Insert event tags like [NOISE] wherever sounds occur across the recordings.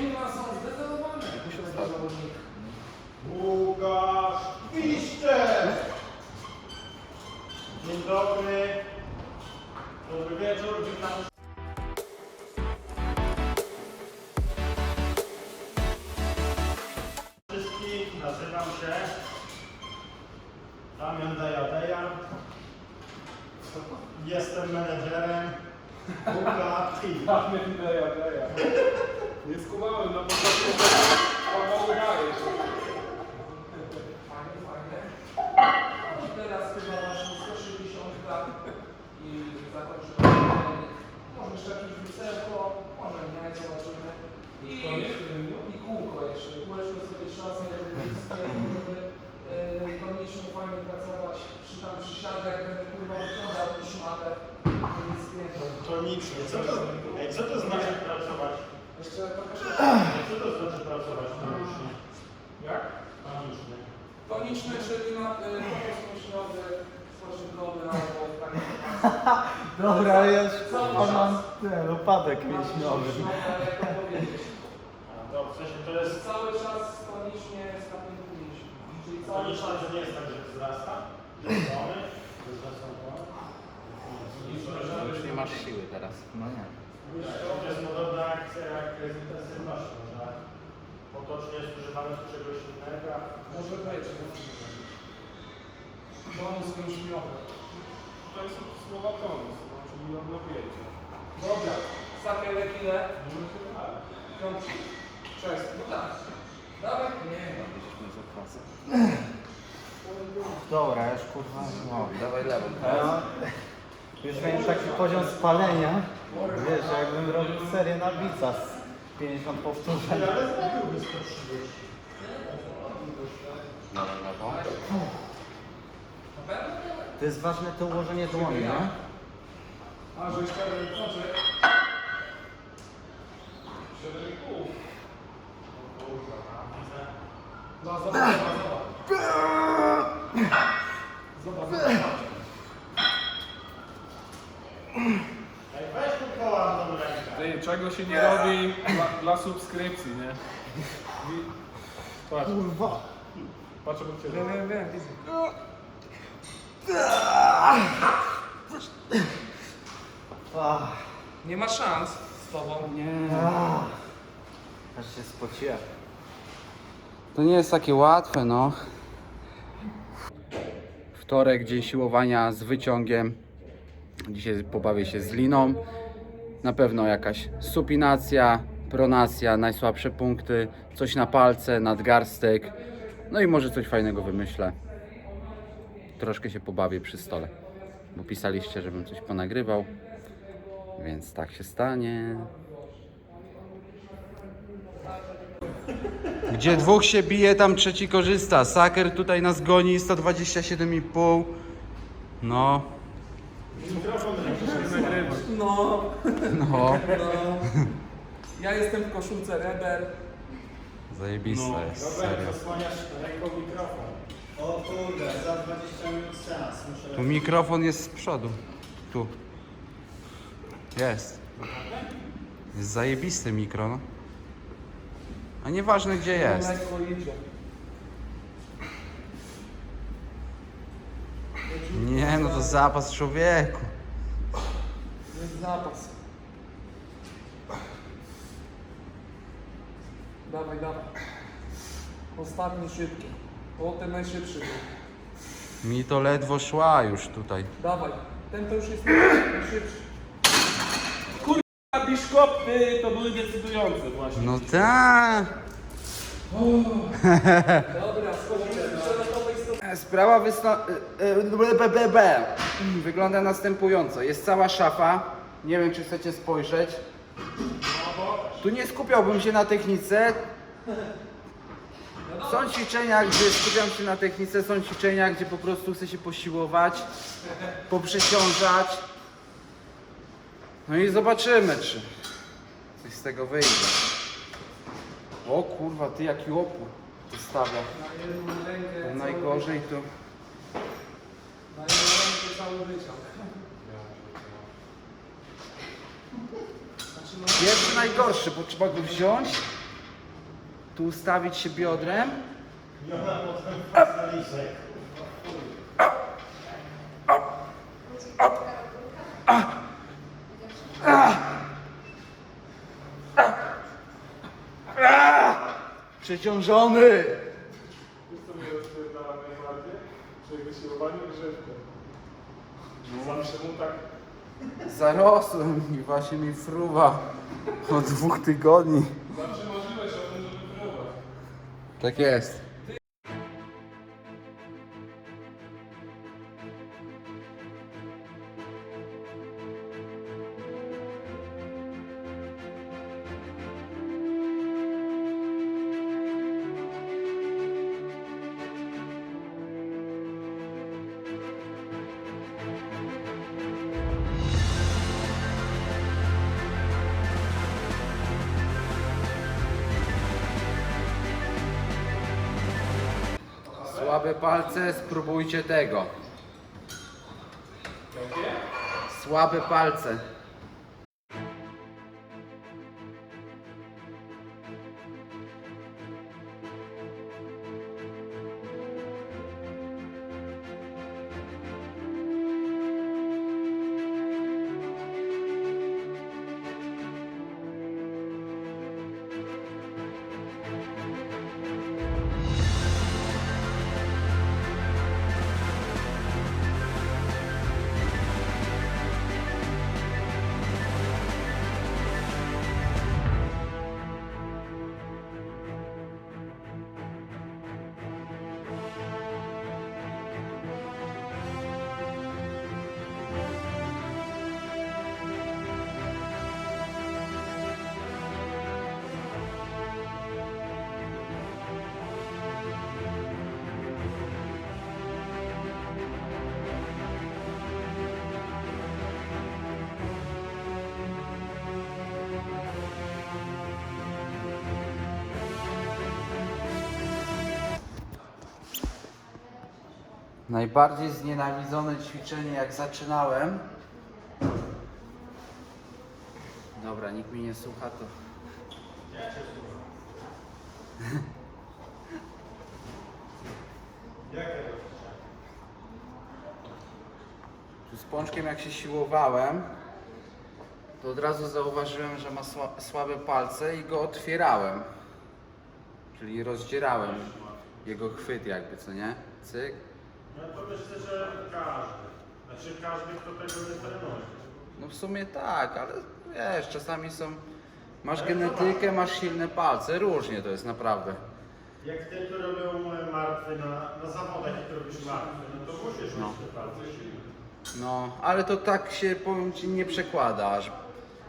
Inna są zdecydowane. zawodnik. Łukasz Piszczek! Dzień dobry. Dobry wieczór, witam wszystkich. Nazywam się Damian Dajadeja. Jestem menedżerem Team. Damian Deja, Deja. Nie skumałem na początku, pomału grałeś. Fajnie, fajnie. I teraz chyba masz 160 lat i zakończymy trening. Może jeszcze jakieś wisełko, może nie, zobaczymy. I, I kółko jeszcze. Kółeczko sobie szansę, żeby żeby yy, koniecznie fajnie pracować przy tam przysiadach, będę kurwa wyglądał tę szmatę. To nic pięknego. Tonicznie. Co to, ej, co to znaczy pracować? Jeszcze pokażę. Co to znaczy pracować tonicznie? Jak? Tonicznie. Toniczny, Dobra, już a mam ten upadek mięśniowy. To w sensie to jest Cały czas tonicznie stawiamy mięśni. Czyli cały czas. to nie jest tak, że wzrasta? Że? Że jest zasadowane? Już nie masz siły teraz. No nie. To jest podobna akcja jak z intensywnością, że potocznie jest używane do czegoś innego. a Może być. Bonus mięśniowy. To jest od słowa tonus, no, czyli odnowienie. Dobra. Sakę lekile. Piątki. Sześć. No tak. Dawaj. Nie. Dobra, już kurwa. No. Dawaj lewo. Ja już miałem taki poziom spalenia. Wiesz, jakbym robił serię na bica z 50 powtórzeń. Ale zrobiłby 130. Dawaj lewo. To jest ważne to ułożenie dłoni, nie? A, że jeszcze znaczy. No, zobacz, zobacz, zobacz. Zobacz, zobacz. Ej, weź tu koła na rękę. Ty, czego się nie robi dla, dla subskrypcji, nie? I, patrz, Kurwa. patrz obok ciebie. Wiem, wiem, wiem, widzę. Nie ma szans z tobą. Nie. Aż się spociłem. To nie jest takie łatwe, no. Wtorek, dzień siłowania z wyciągiem. Dzisiaj pobawię się z liną. Na pewno jakaś supinacja, pronacja, najsłabsze punkty, coś na palce, nadgarstek. No i może coś fajnego wymyślę. Troszkę się pobawię przy stole, bo pisaliście, żebym coś ponagrywał. Więc tak się stanie. Gdzie dwóch się bije, tam trzeci korzysta. Saker tutaj nas goni, 127,5. No, No, no. no. Ja jestem w koszulce Rebel. Zajebiste jest, serio. Dobra, zasłaniasz ręką mikrofon. O kurde, za 20 minut seans. Muszę Tu mikrofon jest z przodu. Tu. Jest. Jest zajebisty mikro, no. A nieważne gdzie jest. Lekko. Nie, no to zapas człowieku. Jest zapas. Dawaj, dawaj. Ostatni szybki. O, ten najszybszy był. Mi to ledwo szła już tutaj. Dawaj. Ten to już jest najszybszy. A biszkopy to były decydujące właśnie. No tak. Dobra, z strony. Sprawa wysno... e, e, wygląda następująco. Jest cała szafa. Nie wiem, czy chcecie spojrzeć. Tu nie skupiałbym się na technice. Są ćwiczenia, gdzie skupiam się na technice, są ćwiczenia, gdzie po prostu chcę się posiłować, poprzeciążać. No i zobaczymy, czy coś z tego wyjdzie. O kurwa, ty jaki opór stawia. Jedną rękę cały Najgorzej to... Na jedną rękę cały Pierwszy najgorszy, bo trzeba go wziąć tu ustawić się biodrem. Przeciążony! Zarosłem i właśnie mi fruwa od dwóch tygodni. Tak jest. Słabe palce, spróbujcie tego. Słabe palce. Najbardziej znienawidzone ćwiczenie jak zaczynałem. Dobra, nikt mnie nie słucha, to. [LAUGHS] Z pączkiem jak się siłowałem, to od razu zauważyłem, że ma sła- słabe palce i go otwierałem. Czyli rozdzierałem jego chwyt jakby, co nie? Cyk. No to myślę, że każdy. Znaczy każdy, kto tego nie trenuje. No w sumie tak, ale wiesz, czasami są... Masz genetykę, masz silne palce, różnie to jest naprawdę. Jak ty to robią e, martwy na, na zawodach, jak robisz martwy, no to musisz No. mieć te palce silne. No, ale to tak się, powiem Ci, nie przekłada aż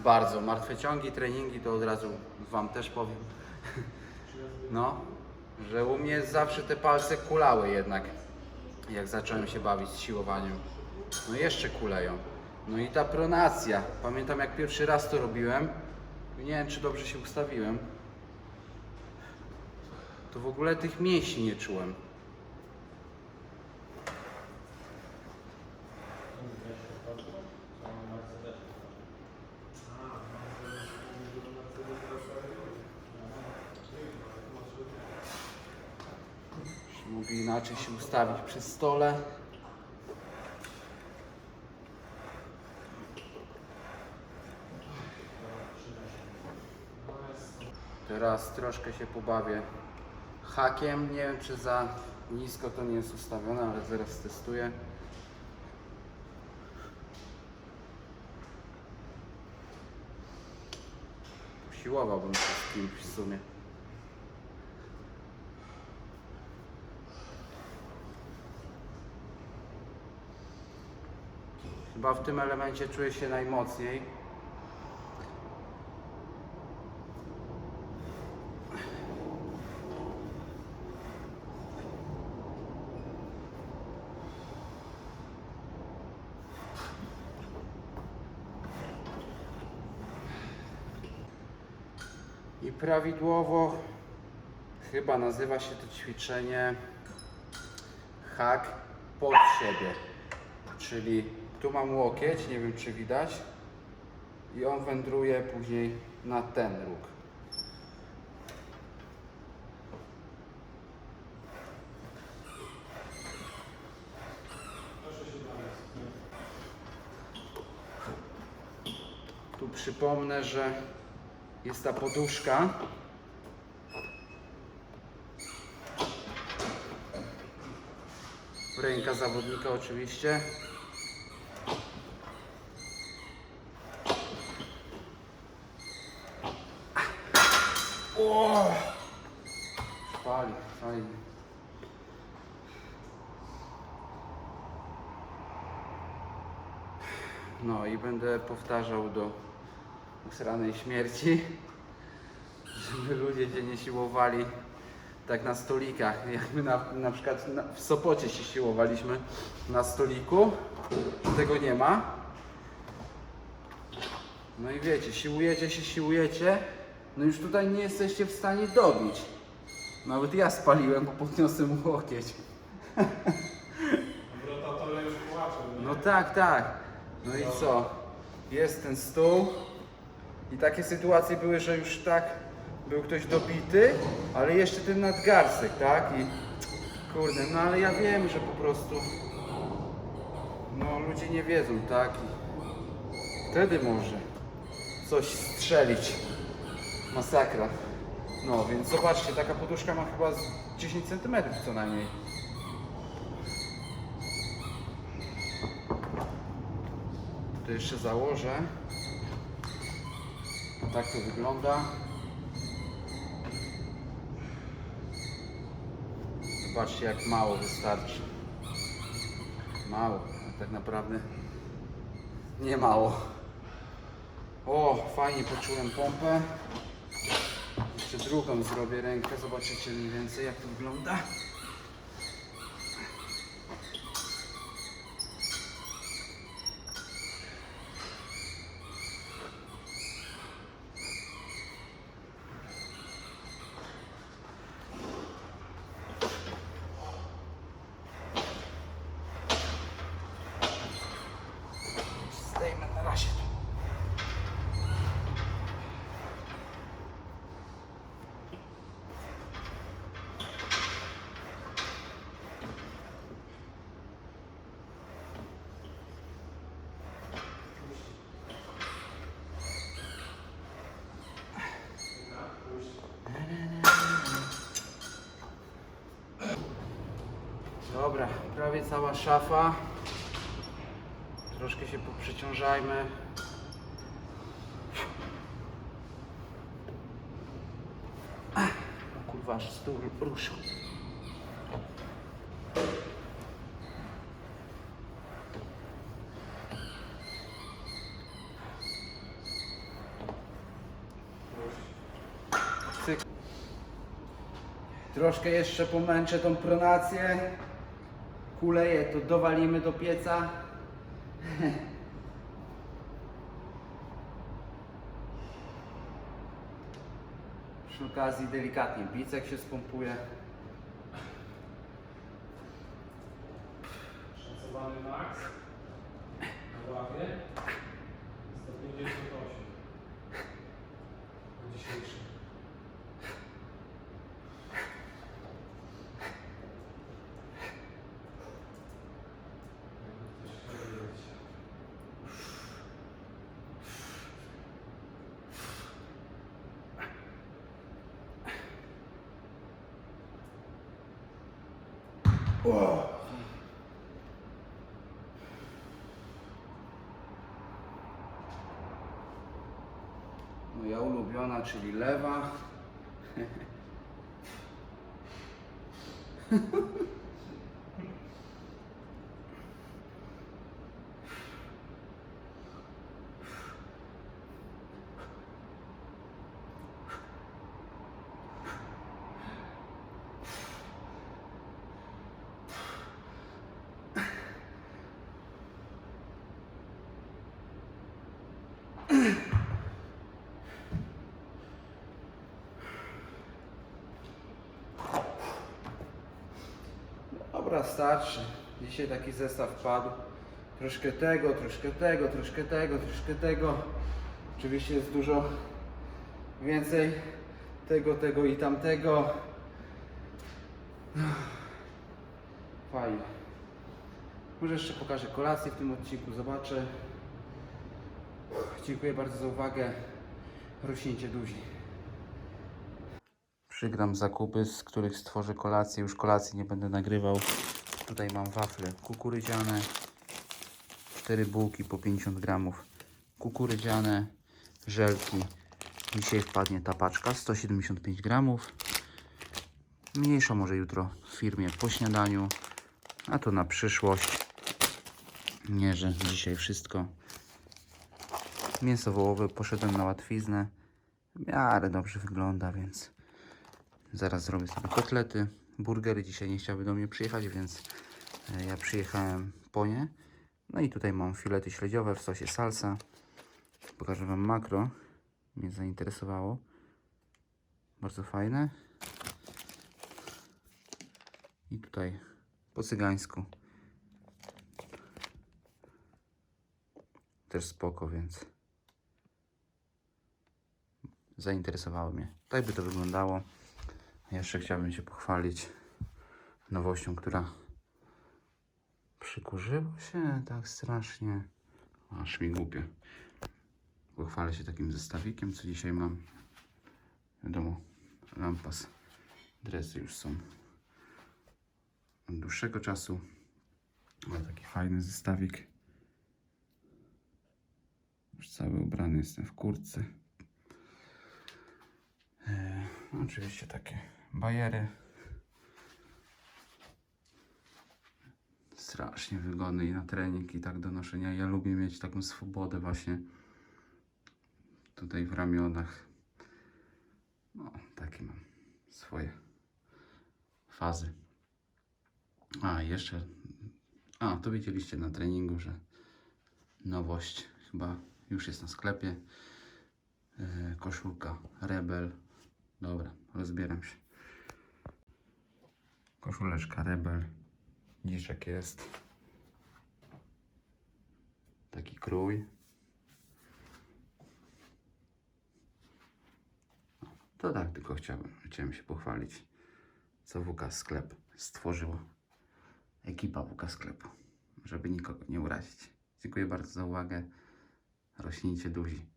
bardzo. Martwe ciągi, treningi, to od razu Wam też powiem. [LAUGHS] No, że u mnie zawsze te palce kulały jednak, jak zacząłem się bawić siłowaniem. No jeszcze kuleją. No i ta pronacja. Pamiętam jak pierwszy raz to robiłem, nie wiem czy dobrze się ustawiłem, to w ogóle tych mięśni nie czułem. Ustawić przy stole. Teraz troszkę się pobawię hakiem. Nie wiem czy za nisko to nie jest ustawione, ale zaraz testuję. Siłowałbym się z kimś w sumie. Chyba w tym elemencie czuję się najmocniej. I prawidłowo chyba nazywa się to ćwiczenie hak pod siebie. Czyli tu mam łokieć, nie wiem czy widać. I on wędruje później na ten róg. Tu przypomnę, że jest ta poduszka. Ręka zawodnika oczywiście. No i będę powtarzał do usranej śmierci, [LAUGHS] żeby ludzie się nie siłowali tak na stolikach. Jak my na, na przykład na, w Sopocie się siłowaliśmy na stoliku, tego nie ma. No i wiecie, siłujecie się, siłujecie, no już tutaj nie jesteście w stanie dobić. Nawet ja spaliłem, bo podniosłem łokieć. [LAUGHS] Rotatory już płaczą. No tak, tak. No i co? Jest ten stół. I takie sytuacje były, że już tak był ktoś dobity, ale jeszcze ten nadgarstek, tak? I kurde, no ale ja wiem, że po prostu no ludzie nie wiedzą, tak? I wtedy może coś strzelić. Masakra. No więc zobaczcie, taka poduszka ma chyba z 10 cm co najmniej. To jeszcze założę. Tak to wygląda. Zobaczcie jak mało wystarczy. Mało, a tak naprawdę nie mało. O, fajnie poczułem pompę. Jeszcze drugą zrobię rękę, zobaczycie mniej więcej jak to wygląda. Zdejmę na razie to. Dobra, prawie cała szafa. Troszkę się poprzeciążajmy. O kurwa, aż stół ruszył. Troszkę jeszcze pomęczę tą pronację. Kuleje to dowalimy do pieca. Przy okazji delikatnie bicek się spompuje. Moja ulubiona, czyli lewa. [LAUGHS] Dobra, starczy. Dzisiaj taki zestaw padł. Troszkę tego, troszkę tego, troszkę tego, troszkę tego. Oczywiście jest dużo więcej tego, tego i tamtego. [SIGHS] Fajnie. Może jeszcze pokażę kolację w tym odcinku, zobaczę. Dziękuję bardzo za uwagę. Rośnijcie duzi. Przygram zakupy, z których stworzę kolację. Już kolacji nie będę nagrywał. Tutaj mam wafle kukurydziane. 4 bułki po 50 gramów kukurydziane. Żelki. Dzisiaj wpadnie ta paczka 175 gramów. Mniejsza może jutro w firmie po śniadaniu. A to na przyszłość. Nie, że dzisiaj wszystko. Mięso wołowe poszedłem na łatwiznę. W miarę dobrze wygląda, więc zaraz zrobię sobie kotlety. Burgery dzisiaj nie chciały do mnie przyjechać, więc e, ja przyjechałem po nie. No i tutaj mam filety śledziowe w sosie salsa. Pokażę Wam makro. Mnie zainteresowało. Bardzo fajne. I tutaj po cygańsku. Też spoko, więc zainteresowało mnie. Tak by to wyglądało. Jeszcze chciałbym się pochwalić nowością, która przykurzyło się tak strasznie. Aż mi głupio. Pochwalę się takim zestawikiem, co dzisiaj mam. Wiadomo, lampas, dresy już są od dłuższego czasu. Ale taki fajny zestawik. Już cały ubrany jestem w kurtce. E, oczywiście takie bajery. Strasznie wygodny i na trening i tak do noszenia. Ja lubię mieć taką swobodę właśnie tutaj w ramionach. No, takie mam swoje fazy. A, jeszcze. A, to widzieliście na treningu, że nowość chyba już jest na sklepie. E, koszulka Rebel. Dobra, rozbieram się. Koszuleczka Rebel. Dziszek jest. Taki krój. To tak, tylko chciałem, chciałem się pochwalić, co WK Sklep stworzyło. Ekipa WK Sklepu, żeby nikogo nie urazić. Dziękuję bardzo za uwagę. Rośnijcie duzi.